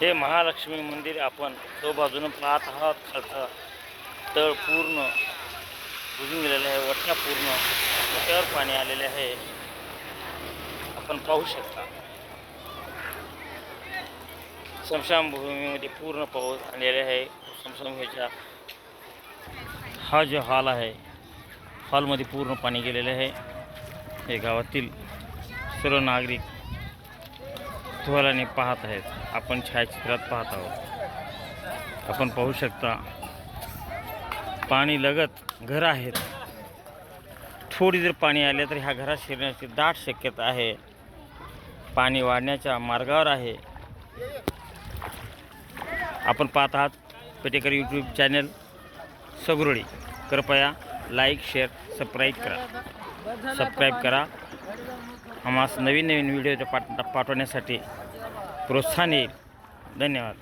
हे महालक्ष्मी मंदिर आपण तो बाजूनं पाहत आहात. खालचा तळ पूर्ण बुजून गेलेलं आहे वरच्या पूर्ण वट्यावर पाणी आलेले आहे. आपण पाहू शकता. स्मशानभूमीमध्ये पूर्ण पाऊस आलेले आहे. स्मशानभूमीच्या हा जो हॉल आहे हॉलमध्ये पूर्ण पाणी गेलेले आहे. हे गावातील सर्व नागरिक कुतूहलाने पाहत आहेत. आपण छायाचित्रात पाहत आहोत. आपण पाहू शकता पाणी लगत घर आहेत. थोडी जर पाणी आले तर ह्या घरात शिरण्याची दाट शक्यता आहे. पाणी वाढण्याच्या मार्गावर आहे. आपण पाहत आहात पेटेकर यूट्यूब चॅनल सगुरळी. कृपया लाईक शेअर सबस्क्राईब करा. सबस्क्राईब करा. आम्हाला नवीन नवीन व्हिडिओ पाठ पाठवण्यासाठी प्रोत्साहन येईल. धन्यवाद.